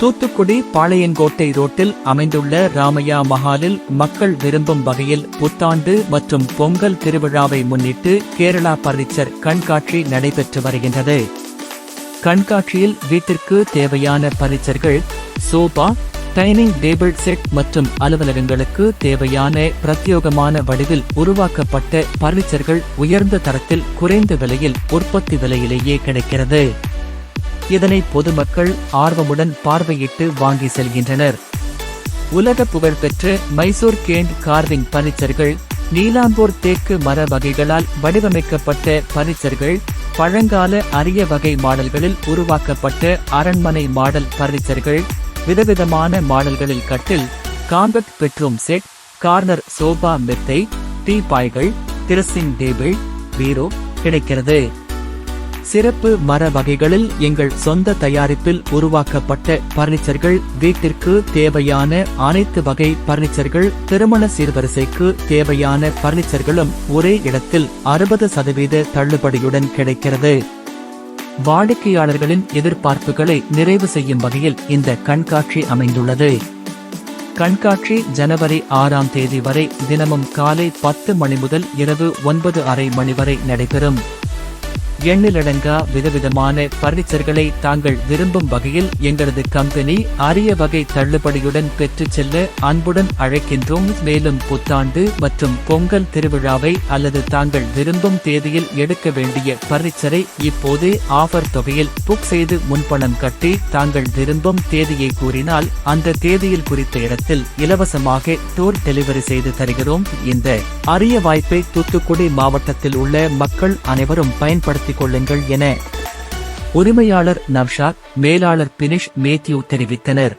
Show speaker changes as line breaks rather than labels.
தூத்துக்குடி பாளையங்கோட்டை ரோட்டில் அமைந்துள்ள ராமையா மஹாலில் மக்கள் விரும்பும் வகையில் புத்தாண்டு மற்றும் பொங்கல் திருவிழாவை முன்னிட்டு கேரளா பர்னிச்சர் கண்காட்சி நடைபெற்று வருகின்றது. கண்காட்சியில் வீட்டிற்கு தேவையான பர்னிச்சர்கள் சோபா டைனிங் டேபிள் செட் மற்றும் அலுவலகங்களுக்கு தேவையான பிரத்யோகமான வடிவில் உருவாக்கப்பட்ட பர்னிச்சர்கள் உயர்ந்த தரத்தில் குறைந்த விலையில் உற்பத்தி விலையிலேயே கிடைக்கிறது. இதனை பொதுமக்கள் ஆர்வமுடன் பார்வையிட்டு வாங்கி செல்கின்றனர். உலக புகழ்பெற்ற மைசூர் கேண்ட் கார்விங் பர்னிச்சர்கள் நீலாம்பூர் தேக்கு மர வகைகளால் வடிவமைக்கப்பட்ட பர்னிச்சர்கள் பழங்கால அரிய வகை மாடல்களில் உருவாக்கப்பட்ட அரண்மனை மாடல் பர்னிச்சர்கள் விதவிதமான மாடல்களில் கட்டில் compact bedroom set corner sofa மெத்தை டீ பாய்கள் திருசிங் டேபிள் பீரோ கிடைக்கிறது. சிறப்பு மர வகைகளில் எங்கள் சொந்த தயாரிப்பில் உருவாக்கப்பட்ட பர்னிச்சர்கள் வீட்டிற்கு தேவையான அனைத்து வகை பர்னிச்சர்கள் திருமண சீர்வரிசைக்கு தேவையான பர்னிச்சர்களும் ஒரே இடத்தில் அறுபது சதவீத தள்ளுபடியுடன் கிடைக்கிறது. வாடிக்கையாளர்களின் எதிர்பார்ப்புகளை நிறைவு செய்யும் வகையில் இந்த கண்காட்சி அமைந்துள்ளது. கண்காட்சி ஜனவரி ஆறாம் தேதி வரை தினமும் காலை பத்து மணி முதல் இரவு ஒன்பது அரை மணி வரை நடைபெறும். எண்ணிலடங்கா விதவிதமான பர்னிச்சர்களை தாங்கள் விரும்பும் வகையில் எங்களது கம்பெனி அரிய வகை தள்ளுபடியுடன் பெற்றுச் செல்ல அன்புடன் அழைக்கின்றோம். மேலும் புத்தாண்டு மற்றும் பொங்கல் திருவிழாவை அல்லது தாங்கள் விரும்பும் தேதியில் எடுக்க வேண்டிய பர்னிச்சரை இப்போதே ஆஃபர் தொகையில் புக் செய்து முன்பணம் கட்டி தாங்கள் விரும்பும் தேதியை கூறினால் அந்த தேதியில் குறித்த இடத்தில் இலவசமாக டோர் டெலிவரி செய்து தருகிறோம். இந்த அரிய வாய்ப்பை தூத்துக்குடி மாவட்டத்தில் உள்ள மக்கள் அனைவரும் பயன்படுத்திக் கொள்ளுங்கள் என உரிமையாளர் நவ்ஷாத் மேலாளர் பினிஷ் மேத்யூ தெரிவித்தனர்.